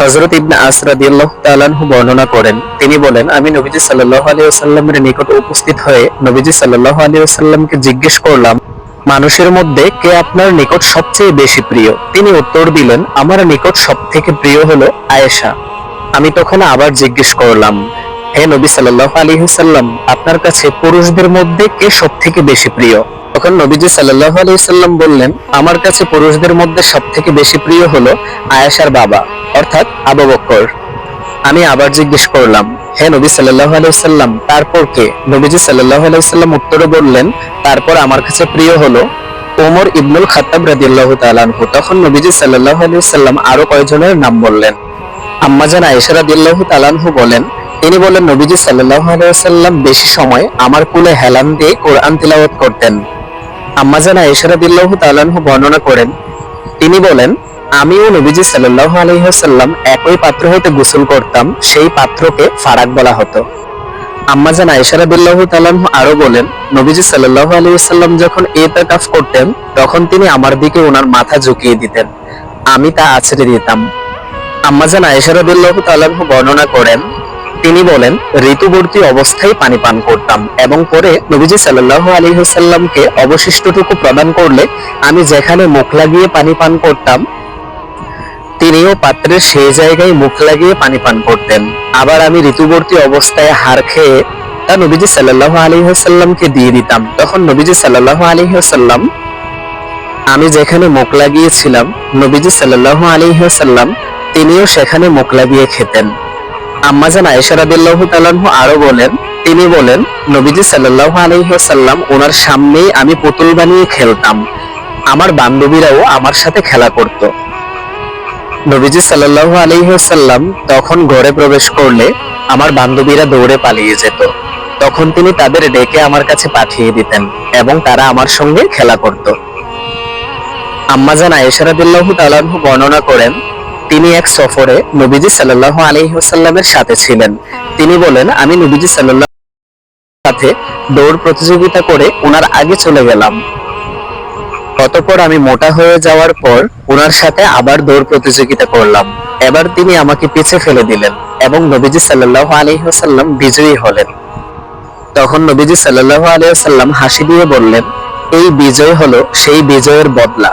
হযরত ইবনা আস রাদিয়াল্লাহু তাআলা বর্ণনা করেন। তিনি বলেন, আমি নবীজি সাল্লাহ আলাইহি ওয়াসাল্লামের নিকট উপস্থিত হয়ে নবীজি সাল্লাল্লাহু আলাইহি ওয়াসাল্লামকে জিজ্ঞেস করলাম, মানুষের মধ্যে কে আপনার নিকট সবচেয়ে বেশি প্রিয়? তিনি উত্তর দিলেন, আমার নিকট সব থেকে প্রিয় হলো আয়েশা। আমি তখন আবার জিজ্ঞেস করলাম, হে নবী সাল্লাহ আলাইহি ওয়াসাল্লাম, আপনার কাছে পুরুষদের মধ্যে কে সব থেকে বেশি প্রিয়? তখন নবীজি সাল্লাল্লাহু আলাইহি সাল্লাম বললেন, আমার কাছে পুরুষদের মধ্যে সবথেকে বেশি প্রিয় হলো আয়েশার বাবা। অর্থাৎ আবু বকর আমি আবার জিজ্ঞেস করলাম, হে নবী সাল্লাল্লাহু আলাইহি সাল্লাম, তারপর কে? নবীজি সাল্লাল্লাহু আলাইহি সাল্লাম উত্তরে বললেন, তারপর আমার কাছে প্রিয় হলো ওমর ইবনুল খাত্তাব রাদিয়াল্লাহু তাআলা আনহু। তখন নবীজি সাল্লাল্লাহু আলাইহি সাল্লাম আরও কয়েকজনের নাম বললেন। আম্মাজান আয়েশা রাদিয়াল্লাহু তাআলা আনহু বলেন, তিনি বলেন, নবীজি সাল্লাল্লাহু আলাইহি ওয়াসাল্লাম বেশি সময় আমার কুলে হেলান দিয়ে কোরআন তিলাওয়াত করতেন। আম্মাজান আয়েশা রাদিয়াল্লাহু তাআলা আনহু বর্ণনা করেন, তিনি বলেন আমিও নবীজি সাল্লাল্লাহু আলাইহি ওয়াসাল্লাম একই পাত্র হতে গোসল করতাম, সেই পাত্রকে ফারাক বলা হতো। আম্মাজান আয়েশা রাদিয়াল্লাহু তাআলা আরও বলেন, নবীজি সাল্লাল্লাহু আলাইহি ওয়াসাল্লাম যখন ইতিকাফ করতেন, তখন তিনি আমার দিকে ওনার মাথা ঝুঁকিয়ে দিতেন। আমি তা আছড়ে দিতাম। আম্মাজান আয়েশা রাদিয়াল্লাহু তাআলা বর্ণনা করেন, তিনি বলেন, ঋতুবর্তী অবস্থায় পানি পান করতাম এবং পরে নবীজি সাল্লাল্লাহু আলাইহি ওয়াসাল্লামকে অবশিষ্টটুকু প্রদান করলে আমি যেখানে মুখ লাগিয়ে পানি পান করতাম তিনিও পাত্রের সেই জায়গায় মুখ লাগিয়ে পানি পান করতেন। আবার আমি ঋতুবর্তী অবস্থায় হার খেয়ে তা নবীজি সাল্লাল্লাহু আলাইহি ওয়াসাল্লামকে দিয়ে দিতাম। তখন নবীজি সাল্লাল্লাহু আলাইহি ওয়াসাল্লাম, আমি যেখানে মুখ লাগিয়েছিলাম, নবীজি সাল্লাল্লাহু আলাইহি ওয়াসাল্লাম তিনিও সেখানে মুখ লাগিয়ে খেতেন। আম্মাজান তাআলা আনহু আরও বলেন, তিনি বলেন, নবীজি সাল্লাল্লাহু আলাইহি ওয়াসাল্লাম ওনার সামনেই আমি পুতুল বানিয়ে খেলতাম। আমার বান্ধবীরাও আমার সাথে খেলা করত। নবীজি সাল্লাল্লাহু আলাইহি ওয়াসাল্লাম তখন ঘরে প্রবেশ করলে আমার বান্ধবীরা দৌড়ে পালিয়ে যেত। তখন তিনি তাদের ডেকে আমার কাছে পাঠিয়ে দিতেন এবং তারা আমার সঙ্গে খেলা করত। আম্মাজান আয়েশা রাদিয়াল্লাহু তাআলা আনহু বর্ণনা করেন, তিনি এক সফরে নবীজি সাল্লাল্লাহু আলাইহি ওয়াসাল্লামের সাথে ছিলেন। তিনি বলেন, আমি নবীজি সাল্লাল্লাহু সাথে দৌড় প্রতিযোগিতা করে ওনার আগে চলে গেলাম। অতঃপর আমি মোটা হয়ে যাওয়ার পর ওনার সাথে আবার দৌড় প্রতিযোগিতা করলাম। এবার তিনি আমাকে পিছে ফেলে দিলেন এবং নবীজি সাল্লাল্লাহু আলাইহি ওয়াসাল্লাম বিজয়ী হলেন। তখন নবীজি সাল্লাল্লাহু আলাইহি ওয়াসাল্লাম হাসি দিয়ে বললেন, এই বিজয় হলো সেই বিজয়ের বদলা।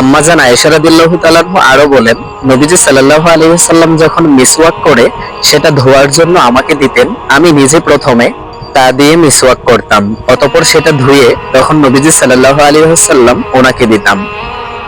আম্মাজান আয়েশা রাদিয়াল্লাহু তাআলা আনহু আরও বলেন, নবীজি সাল্লাল্লাহু আলাইহি ওয়াসাল্লাম যখন মিসওয়াক করে সেটা ধোয়ার জন্য আমাকে দিতেন, আমি নিজে প্রথমে তা দিয়ে মিসওয়াক করতাম। অতঃপর সেটা ধুয়ে তখন নবীজি সাল্লাল্লাহু আলী ওয়াসাল্লাম ওনাকে দিতাম।